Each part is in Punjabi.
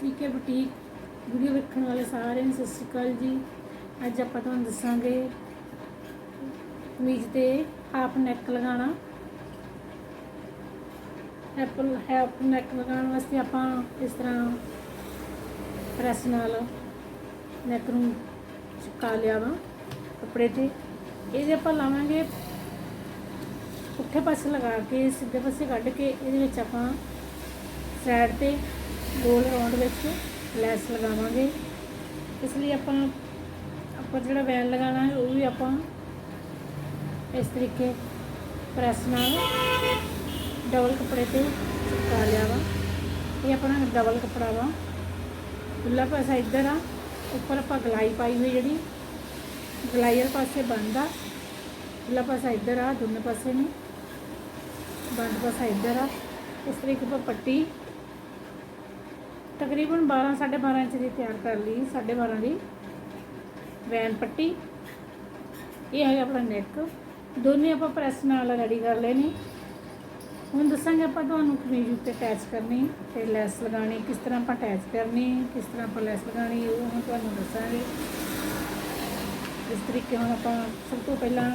ਸੀਕੇ ਬੁਟੀਕ ਵੀਡੀਓ ਵੇਖਣ ਵਾਲੇ ਸਾਰਿਆਂ ਨੂੰ ਸਤਿ ਸ਼੍ਰੀ ਅਕਾਲ ਜੀ। ਅੱਜ ਆਪਾਂ ਤੁਹਾਨੂੰ ਦੱਸਾਂਗੇ ਕਮੀਜ਼ ਤੇ ਹਾਫ ਨੈਕ ਲਗਾਉਣਾ। ਐਪਲ ਹਾਫ ਨੈਕ ਲਗਾਉਣ ਵਾਸਤੇ ਆਪਾਂ ਇਸ ਤਰ੍ਹਾਂ ਪ੍ਰੈਸ ਨਾਲ ਨੈਕ ਨੂੰ ਚਿਪਕਾ ਲਿਆ ਵਾ ਕੱਪੜੇ ਤੇ। ਇਹਦੇ ਆਪਾਂ ਲਾਵਾਂਗੇ ਪੁੱਠੇ ਪਾਸੇ ਲਗਾ ਕੇ, ਸਿੱਧੇ ਪਾਸੇ ਕੱਢ ਕੇ, ਇਹਦੇ ਵਿੱਚ ਆਪਾਂ ਸਾਈਡ ਤੇ ਗੋਲ ਰਾਉਂਡ ਵਿੱਚ ਲੈਸ ਲਗਾਵਾਂਗੇ। ਇਸ ਲਈ ਆਪਾਂ ਆਪਾਂ ਜਿਹੜਾ ਵੈਨ ਲਗਾਉਣਾ ਹੈ, ਉਹ ਵੀ ਆਪਾਂ ਇਸ ਤਰੀਕੇ ਪ੍ਰੈਸ ਨਾਲ ਡਬਲ ਕੱਪੜੇ ਤੇ ਚਿਪਕਾ ਲਿਆ ਵਾ। ਇਹ ਆਪਣਾ ਡਬਲ ਕੱਪੜਾ ਵਾ। ਖੁੱਲਾ ਪਾਸਾ ਇੱਧਰ ਆ। ਉੱਪਰ ਆਪਾਂ ਗਲਾਈ ਪਾਈ ਹੋਈ ਜਿਹੜੀ ਗਲਾਈਰ ਪਾਸੇ ਬੰਦ ਆ। ਖੁੱਲਾ ਪਾਸਾ ਇੱਧਰ ਆ, ਦੋਨੇ ਪਾਸੇ ਨੇ। ਬੰਦ ਪਾਸਾ ਇੱਧਰ ਆ। ਇਸ ਤਰੀਕੇ ਆਪਾਂ ਪੱਟੀ ਤਕਰੀਬਨ 12 12.5 ਇੰਚ ਦੀ ਤਿਆਰ ਕਰ ਲਈ 12.5 ਦੀ ਵੈਨ ਪੱਟੀ। ਇਹ ਹੈ ਆਪਣਾ ਨੈਕ। ਦੋਨੇ ਆਪਾਂ ਪ੍ਰੈਸ ਨਾਲ ਰੈਡੀ ਕਰ ਲੈਣੀ। ਹੁਣ ਦੱਸਾਂਗੇ ਆਪਾਂ ਤੁਹਾਨੂੰ ਕਮੀਜ਼ ਉੱਤੇ ਅਟੈਚ ਕਰਨੀ, ਤੇ ਲੈਸ ਲਗਾਣੀ ਕਿਸ ਤਰ੍ਹਾਂ ਆਪਾਂ ਅਟੈਚ ਕਰਨੀ, ਕਿਸ ਤਰ੍ਹਾਂ ਆਪਾਂ ਲੈਸ ਲਗਾਣੀ ਉਹ ਹੁਣ ਤੁਹਾਨੂੰ ਦੱਸਾਂਗੇ। ਇਸ ਤਰੀਕੇ ਹੁਣ ਆਪਾਂ ਸਭ ਤੋਂ ਪਹਿਲਾਂ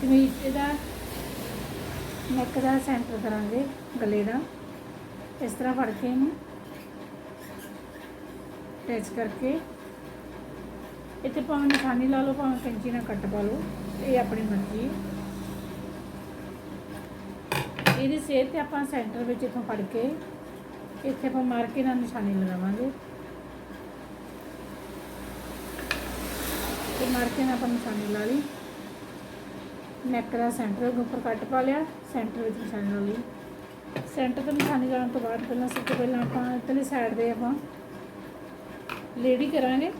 ਕਮੀਜ਼ ਇਹਦਾ, ਨੈਕ ਦਾ ਸੈਂਟਰ ਕਰਾਂਗੇ, ਗਲੇ ਦਾ। ਇਸ ਤਰ੍ਹਾਂ ਫੜ ਕੇ ਇਹਨੂੰ ਅਟੈਚ ਕਰਕੇ ਇੱਥੇ ਭਾਵੇਂ ਨਿਸ਼ਾਨੀ ਲਾ ਲਓ, ਭਾਵੇਂ ਕੈਂਚੀ ਨਾਲ ਕੱਟ ਪਾ ਲਓ, ਇਹ ਆਪਣੀ ਮਰਜ਼ੀ ਇਹਦੀ ਸੇਧ ਤੇ ਆਪਾਂ ਸੈਂਟਰ ਵਿੱਚ ਇਥੋਂ ਫੜ ਕੇ ਇੱਥੇ ਆਪਾਂ ਮਾਰ ਕੇ ਨਾਲ ਨਿਸ਼ਾਨੀ ਲਗਾਵਾਂਗੇ। ਤੇ ਮਾਰ ਕੇ ਨਾਲ ਆਪਾਂ ਨਿਸ਼ਾਨੀ ਲਾ ਲਈ। ਨੈਕ ਦਾ ਸੈਂਟਰ ਉੱਪਰ ਕੱਟ ਪਾ ਲਿਆ, ਸੈਂਟਰ ਵਿੱਚ ਨਿਸ਼ਾਨੀ ਲਾ ਲਈ। ਸੈਂਟਰ ਤੋਂ ਨਿਸ਼ਾਨੀ ਲਾਉਣ ਤੋਂ ਬਾਅਦ ਪਹਿਲਾਂ ਸਭ ਤੋਂ ਪਹਿਲਾਂ ਆਪਾਂ ਇਤਲੀ ਸਾਈਡ ਦੇ ਆਪਾਂ ਲੇਡੀ ਕਰਾਂਗੇ।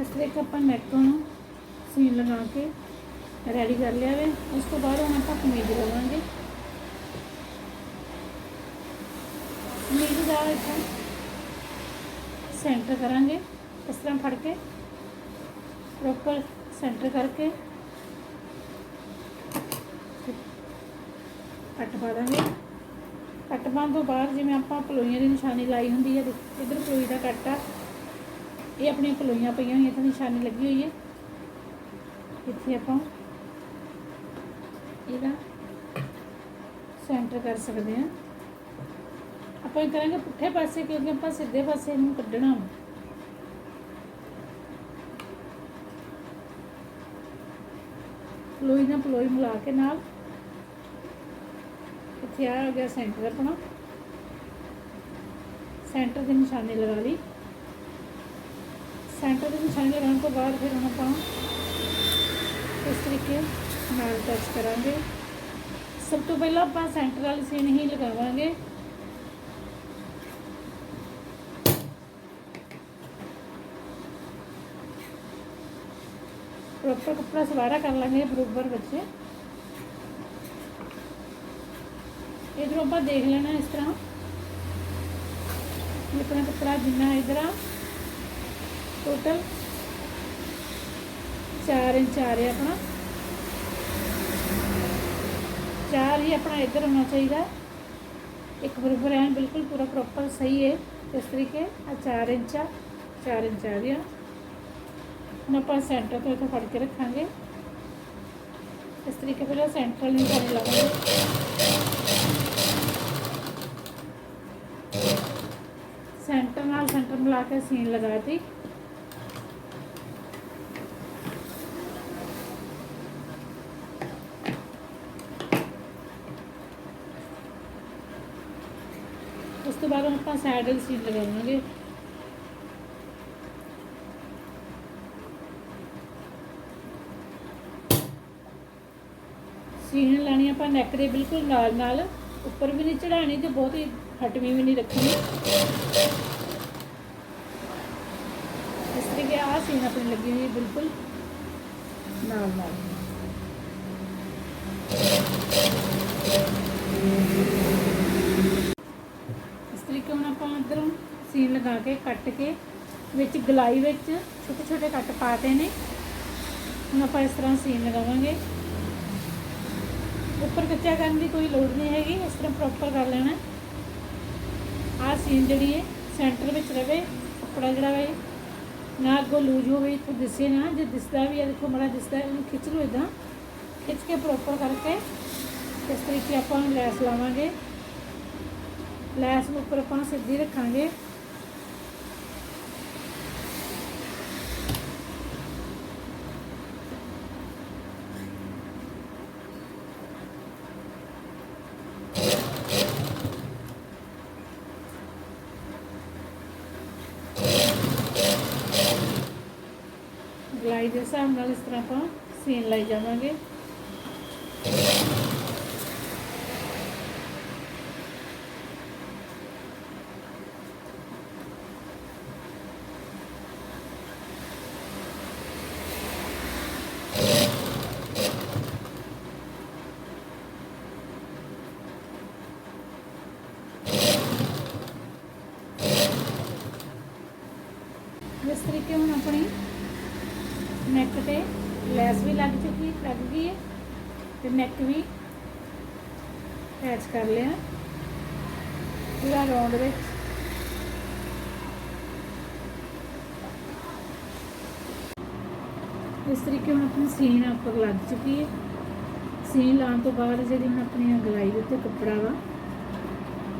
ਇਸ ਤਰੀਕੇ ਆਪਾਂ ਨੈਕ ਨੂੰ ਸੀਨ ਲਗਾ ਕੇ ਰੈਡੀ ਕਰ ਲਿਆ ਵੇ। ਉਸ ਤੋਂ ਬਾਅਦ ਹੁਣ ਆਪਾਂ ਕਮੀਜ਼ ਲਵਾਂਗੇ ਕਮੀਜ਼ ਦਾ ਇੱਥੇ ਸੈਂਟਰ ਕਰਾਂਗੇ, ਇਸ ਤਰ੍ਹਾਂ ਫੜ ਕੇ ਪ੍ਰੋਪਰ ਸੈਂਟਰ ਕਰਕੇ, ਕੱਟ ਪਾ ਦਾਂਗੇ ਕੱਟ ਪਾਉਣ ਤੋਂ ਬਾਅਦ ਜਿਵੇਂ ਆਪਾਂ ਪਲੋਈਆਂ ਦੀ ਨਿਸ਼ਾਨੀ ਲਾਈ ਹੁੰਦੀ ਹੈ ਇਧਰ ਪਲੋਈ ਦਾ ਕੱਟ ਆ। ਇਹ ਆਪਣੀਆਂ ਪਲੋਈਆਂ ਪਈਆਂ ਹੋਈਆਂ, ਇੱਥੇ ਨਿਸ਼ਾਨੀ ਲੱਗੀ ਹੋਈ ਹੈ। ਇੱਥੇ ਆਪਾਂ ਇਹਦਾ ਸੈਂਟਰ ਕਰ ਸਕਦੇ ਹਾਂ। ਆਪਾਂ ਇਹ ਕਰਾਂਗੇ ਪੁੱਠੇ ਪਾਸੇ ਕਿਉਂਕਿ ਆਪਾਂ ਸਿੱਧੇ ਪਾਸੇ ਨੂੰ ਕੱਢਣਾ ਵਾ। ਪਲੋਈ ਨਾਲ ਪਲੋਈ ਮਿਲਾ ਕੇ ਨਾਲ। ਇੱਥੇ ਆ ਗਿਆ ਸੈਂਟਰ ਆਪਣਾ। ਸੈਂਟਰ ਦੀ ਨਿਸ਼ਾਨੀ ਲਗਾ ਲਈ। ਸੈਂਟਰ ਦੇ ਨਿਸ਼ਾਨੀ ਲਗਾਉਣ ਤੋਂ ਬਾਅਦ ਫਿਰ ਹੁਣ ਆਪਾਂ ਇਸ ਤਰੀਕੇ ਨਾਲ ਟੱਚ ਕਰਾਂਗੇ। ਸਭ ਤੋਂ ਪਹਿਲਾਂ ਆਪਾਂ ਸੈਂਟਰ ਵਾਲੀ ਸੀਨ ਹੀ ਲਗਾਵਾਂਗੇ। ਪ੍ਰੋਪਰ ਕੱਪੜਾ ਸਵਾਰਾ ਕਰ ਲਾਂਗੇ ਬਰੋਬਰ ਬੱਚੇ ਇਧਰੋਂ ਆਪਾਂ ਦੇਖ ਲੈਣਾ ਇਸ ਤਰ੍ਹਾਂ ਇਹ ਆਪਣਾ ਕੱਪੜਾ ਜਿੰਨਾ ਇਧਰ ਆ ਟੋਟਲ 4 ਇੰਚ ਆ ਰਿਹਾ ਆਪਣਾ 4 ਹੀ ਆਪਣਾ ਇੱਧਰ ਹੋਣਾ ਚਾਹੀਦਾ ਇੱਕ ਬਰਾਬਰ ਹੈ ਬਿਲਕੁਲ ਪੂਰਾ ਪ੍ਰੋਪਰ ਸਹੀ ਹੈ ਇਸ ਤਰੀਕੇ ਆ 4 ਇੰਚ ਆ 4 ਇੰਚ ਆ ਗਿਆ ਹੁਣ ਆਪਾਂ ਸੈਂਟਰ ਤੋਂ ਇੱਥੇ ਫੜ ਕੇ ਰੱਖਾਂਗੇ। ਇਸ ਤਰੀਕੇ ਪਹਿਲਾਂ ਸੈਂਟਰਲ ਨਹੀਂ ਕਰ ਲਾਵਾਂਗੇ ਸੈਂਟਰ ਨਾਲ ਸੈਂਟਰ ਮਿਲਾ ਕੇ ਸੀਨ ਲਗਾਤੀ। ਉਸ ਤੋਂ ਬਾਅਦ ਹੁਣ ਆਪਾਂ ਸਾਈਡਲ ਸੀਨ ਲਗਾਵਾਂਗੇ ਸੀਨ ਲਾਣੀ ਆਪਾਂ ਨੈਕ ਦੇ ਬਿਲਕੁਲ ਨਾਲ ਨਾਲ ਉੱਪਰ ਵੀ ਨਹੀਂ ਚੜਾਣੀ ਤੇ ਬਹੁਤ ਹੀ ਹਟਵੀਂ ਵੀ ਨਹੀਂ ਰੱਖਣੀ। ਇਸ ਤਰੀਕੇ ਆ ਸੀਨ ਆਪਣੀ ਲੱਗੀ ਹੋਈ ਹੈ ਬਿਲਕੁਲ ਨਾਲ ਨਾਲ। ਆਪਾਂ ਅੰਦਰੋਂ ਸੀਨ ਲਗਾ ਕੇ, ਕੱਟ ਕੇ, ਵਿੱਚ ਗਲਾਈ ਵਿੱਚ ਛੋਟੇ ਛੋਟੇ ਕੱਟ ਪਾਤੇ ਨੇ। ਹੁਣ ਆਪਾਂ ਇਸ ਤਰ੍ਹਾਂ ਸੀਨ ਲਗਾਵਾਂਗੇ। ਉੱਪਰ ਕੱਚਾ ਕਰਨ ਦੀ ਕੋਈ ਲੋੜ ਨਹੀਂ ਹੈਗੀ ਇਸ ਤਰ੍ਹਾਂ ਪ੍ਰੋਪਰ ਕਰ ਲੈਣਾ। ਆਹ ਸੀਨ ਜਿਹੜੀ ਹੈ ਸੈਂਟਰ ਵਿੱਚ ਰਵੇ ਕੱਪੜਾ ਜਿਹੜਾ ਵੇ ਨਾ ਅੱਗੋਂ ਲੂਜ ਹੋਵੇ ਇੱਥੋਂ ਦਿਸੇ ਨਾ ਜੇ ਦਿਸਦਾ ਵੀ ਹੈ ਦੇਖੋ ਬੜਾ ਦਿਸਦਾ ਹੈ, ਇਹਨੂੰ ਖਿੱਚ ਲਓ ਇਦਾਂ ਖਿੱਚ ਕੇ ਪ੍ਰੋਪਰ ਕਰਕੇ ਇਸ ਤਰੀਕੇ ਆਪਾਂ ਲੈਸ ਲਾਵਾਂਗੇ। ਲੈਸ ਨੂੰ ਉੱਪਰ ਆਪਾਂ ਸਿੱਧੀ ਰੱਖਾਂਗੇ। ਗਲਾਈ ਦੇ ਹਿਸਾਬ ਨਾਲ ਇਸ ਤਰ੍ਹਾਂ ਆਪਾਂ ਸੀਨ ਲਾਈ ਜਾਵਾਂਗੇ। ਇਸ ਤਰੀਕੇ ਹੁਣ ਆਪਣੀ ਨੈਕ ਤੇ ਲੈਸ ਵੀ ਲੱਗ ਚੁੱਕੀ ਲੱਗ ਗਈ ਹੈ ਤੇ ਨੈਕ ਵੀ ਅਟੈਚ ਕਰ ਲਿਆ। ਪੂਰਾ ਰੌਂਡ ਵਿੱਚ। ਇਸ ਤਰੀਕੇ ਹੁਣ ਆਪਣੀ ਸੀਨ ਉੱਪਰ ਲੱਗ ਚੁੱਕੀ ਹੈ। ਸੀਨ ਲਾਉਣ ਤੋਂ ਬਾਅਦ ਜਿਹੜੀ ਹੁਣ ਆਪਣੀ ਗਲਾਈ ਉੱਤੇ ਕੱਪੜਾ ਵਾ,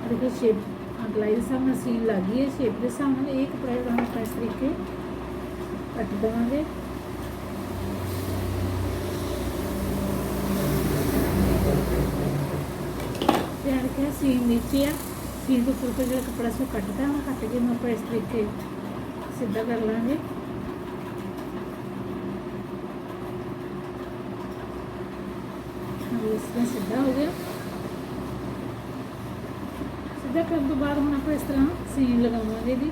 ਦੇਖੋ ਸ਼ੇਪ ਅਗਲਾਈ ਦੇ ਹਿਸਾਬ ਨਾਲ ਸੀਨ ਲੱਗ ਗਈ ਹੈ ਸ਼ੇਪ ਦੇ ਹਿਸਾਬ ਨਾਲ ਇਹ ਕੱਪੜਾ ਜਿਹੜਾ ਹੁਣ ਆਪਾਂ ਇਸ ਤਰੀਕੇ ਕੱਟ ਦੇਵਾਂਗੇ। ਸੀਨ ਨੀਚੇ ਆ ਸੀਨ ਤੋਂ ਉੱਪਰ ਜਿਹੜਾ ਕੱਪੜਾ ਸੀ ਕੱਟਦਾ ਹੁਣ ਕੱਟ ਕੇ ਨੂੰ ਆਪਾਂ ਇਸ ਤਰੀਕੇ ਸਿੱਧਾ ਕਰ ਲਾਂਗੇ। ਇਸ ਤਰ੍ਹਾਂ ਸਿੱਧਾ ਹੋ ਗਿਆ। ਸਿੱਧਾ ਕਰਨ ਤੋਂ ਬਾਅਦ ਹੁਣ ਆਪਾਂ ਇਸ ਤਰ੍ਹਾਂ ਸੀਨ ਲਗਾਵਾਂਗੇ ਜੀ।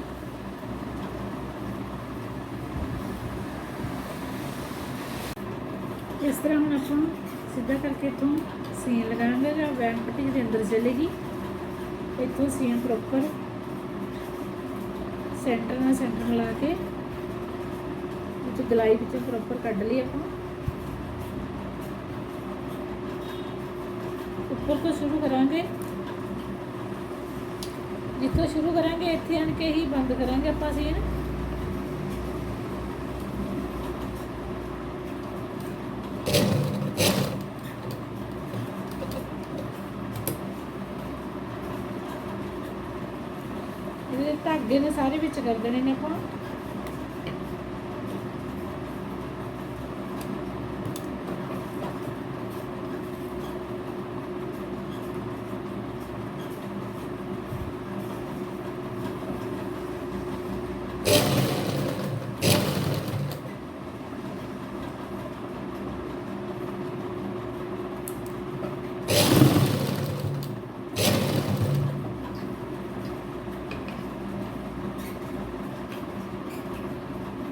ਇਸ ਤਰ੍ਹਾਂ ਹੁਣ ਆਪਾਂ ਸਿੱਧਾ ਕਰਕੇ ਇੱਥੋਂ ਸੀਨ ਲਗਾਵਾਂਗੇ ਜਾਂ ਵੈਨ ਪੱਟੀ ਦੇ ਅੰਦਰ ਚਲੇਗੀ। ਇੱਥੋਂ ਸੀਨ ਪ੍ਰੋਪਰ ਸੈਂਟਰ ਨਾਲ ਸੈਂਟਰ ਮਿਲਾ ਕੇ ਵਿੱਚ ਗਲਾਈ ਵਿੱਚ ਪ੍ਰੋਪਰ ਕੱਢ ਲਈ ਆਪਾਂ। ਉੱਪਰ ਤੋਂ ਸ਼ੁਰੂ ਕਰਾਂਗੇ। ਜਿੱਥੋਂ ਸ਼ੁਰੂ ਕਰਾਂਗੇ, ਇੱਥੇ ਆਣ ਕੇ ਹੀ ਬੰਦ ਕਰਾਂਗੇ ਆਪਾਂ ਸੀਨ। ਇਹਦੇ ਧਾਗੇ ਨੇ ਸਾਰੇ ਵਿੱਚ ਕਰ ਦੇਣੇ ਨੇ ਆਪਾਂ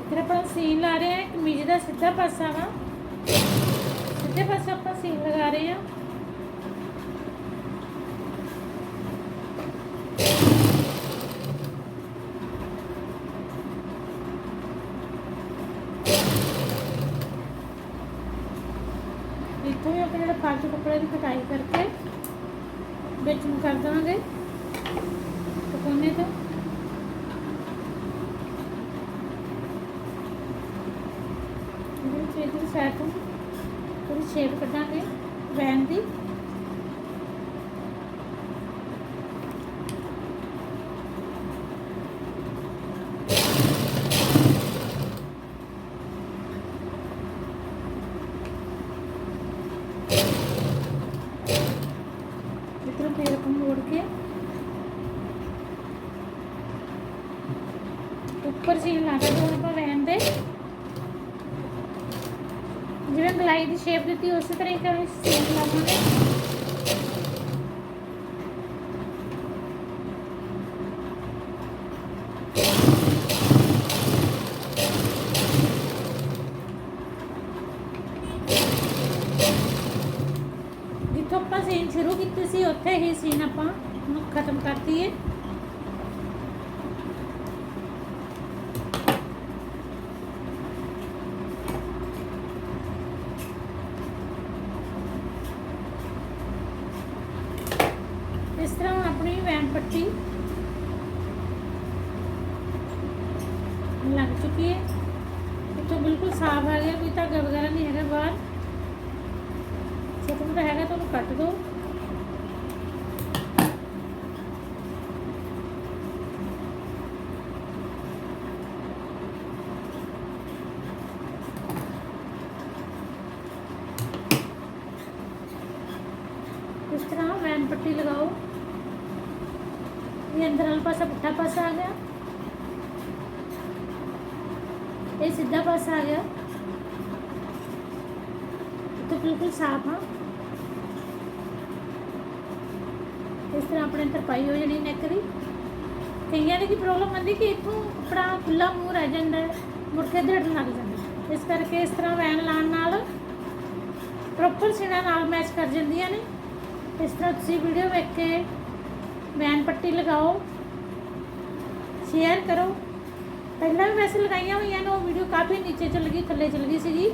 ਫਿਰ ਆਪਾਂ ਸੀਨ ਲਾ ਰਹੇ ਸਿੱਧਾ ਪਾਸਾ ਵਾ, ਸਿੱਧੇ ਪਾਸੇ ਆਪਾਂ ਸੀਨ ਲਗਾ ਰਹੇ ਹਾਂ। ਇੱਥੋਂ ਵੀ ਆਪਾਂ ਜਿਹੜਾ ਫਾਲਤੂ ਕੱਪੜੇ ਦੀ ਕਟਾਈ ਕਰਕੇ ਵਿੱਚ ਨੂੰ ਕਰ ਦੇਵਾਂਗੇ। ਕੋਨੇ ਤੋਂ ਇਹਦੇ ਵਿੱਚ ਇਹਦੀ ਸਾਈਡ ਤੋਂ ਥੋੜੀ ਸ਼ੇਪ ਕੱਢਾਂਗੇ ਵੈਨ ਦੀ। ਇਧਰੋਂ ਫੇਰ ਆਪਾਂ ਮੋੜ ਕੇ ਉੱਪਰ ਸੀਨ ਲਾ ਕੇ ਹੁਣ ਆਪਾਂ ਵੈਨ ਦੇ ਜਿਵੇਂ ਗਲਾਈ ਦੀ ਸ਼ੇਪ ਦਿੱਤੀ, ਉਸੇ ਤਰੀਕੇ ਨਾਲ ਸੀਨ ਲਾਵਾਂਗੇ ਜਿੱਥੋਂ ਆਪਾਂ ਸੀਨ ਸ਼ੁਰੂ ਕੀਤੀ ਸੀ, ਉੱਥੇ ਹੀ ਸੀਨ ਆਪਾਂ ਨੂੰ ਖਤਮ ਕਰਤੀ ਹੈ ਇਸ ਤਰ੍ਹਾਂ ਆਪਣੀ ਵੈਨ ਪੱਟੀ ਲੱਗ ਚੁੱਕੀ ਹੈ। ਇੱਥੋਂ ਬਿਲਕੁਲ ਸਾਫ਼ ਆ ਗਿਆ, ਕੋਈ ਧਾਗਾ ਵਗੈਰਾ ਨਹੀਂ ਹੈਗਾ ਬਾਹਰ। ਛੋਟਾ ਮੋਟਾ ਹੈਗਾ, ਤੁਹਾਨੂੰ ਕੱਟ ਦਿਓ ਇਸ ਤਰ੍ਹਾਂ ਵੈਨ ਪੱਟੀ ਲਗਾਓ। ਇਹ ਅੰਦਰ ਵਾਲਾ ਪਾਸਾ ਪੁੱਠਾ ਪਾਸਾ ਆ ਗਿਆ। ਇਹ ਸਿੱਧਾ ਪਾਸਾ ਆ ਗਿਆ। ਤੇ ਬਿਲਕੁਲ ਸਾਫ਼ ਆ। ਇਸ ਤਰ੍ਹਾਂ ਆਪਣੇ ਤਰਪਾਈ ਹੋ ਜਾਣੀ ਨੈਕ ਦੀ। ਕਈਆਂ ਦੀ ਕੀ ਪ੍ਰੋਬਲਮ ਆਉਂਦੀ ਕਿ ਇੱਥੋਂ ਕੱਪੜਾ ਖੁੱਲਾ ਮੂੰਹ ਰਹਿ ਜਾਂਦਾ ਮੁੜ ਕੇ ਧੜਨ ਲੱਗ ਜਾਂਦਾ ਇਸ ਕਰਕੇ ਇਸ ਤਰ੍ਹਾਂ ਵੈਨ ਲਾਉਣ ਨਾਲ ਪ੍ਰੋਪਰ ਸਿਣਾ ਨਾਲ ਮੈਚ ਕਰ ਜਾਂਦੀਆਂ ਨੇ। ਇਸ ਤਰ੍ਹਾਂ ਤੁਸੀਂ ਵੀਡੀਓ ਵੇਖ ਕੇ ਵੈਨ ਪੱਟੀ ਲਗਾਓ ਸ਼ੇਅਰ ਕਰੋ। ਪਹਿਲਾਂ ਵੀ ਵੈਸੇ ਲਗਾਈਆਂ ਹੋਈਆਂ ਨੇ, ਉਹ ਵੀਡੀਓ ਕਾਫੀ ਨੀਚੇ ਚਲ ਗਈ, ਥੱਲੇ ਚਲ ਗਈ ਸੀਗੀ।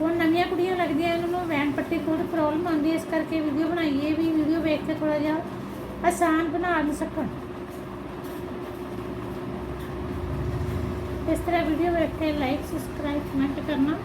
ਹੁਣ ਨਵੀਆਂ ਕੁੜੀਆਂ ਲੱਗਦੀਆਂ, ਇਹਨਾਂ ਨੂੰ ਵੈਨ ਪੱਟੀ ਥੋੜੀ ਪ੍ਰੋਬਲਮ ਆਉਂਦੀ ਹੈ, ਇਸ ਕਰਕੇ ਵੀਡੀਓ ਬਣਾਈਏ ਵੀ ਵੀਡੀਓ ਵੇਖ ਕੇ ਥੋੜਾ ਜਿਹਾ ਆਸਾਨ ਬਣਾ ਵੀ ਸਕਣ। ਇਸ ਤਰ੍ਹਾਂ ਵੀਡੀਓ ਵੇਖ ਕੇ ਲਾਈਕ ਸਬਸਕ੍ਰਾਈਬ ਕਮੈਂਟ ਕਰਨਾ।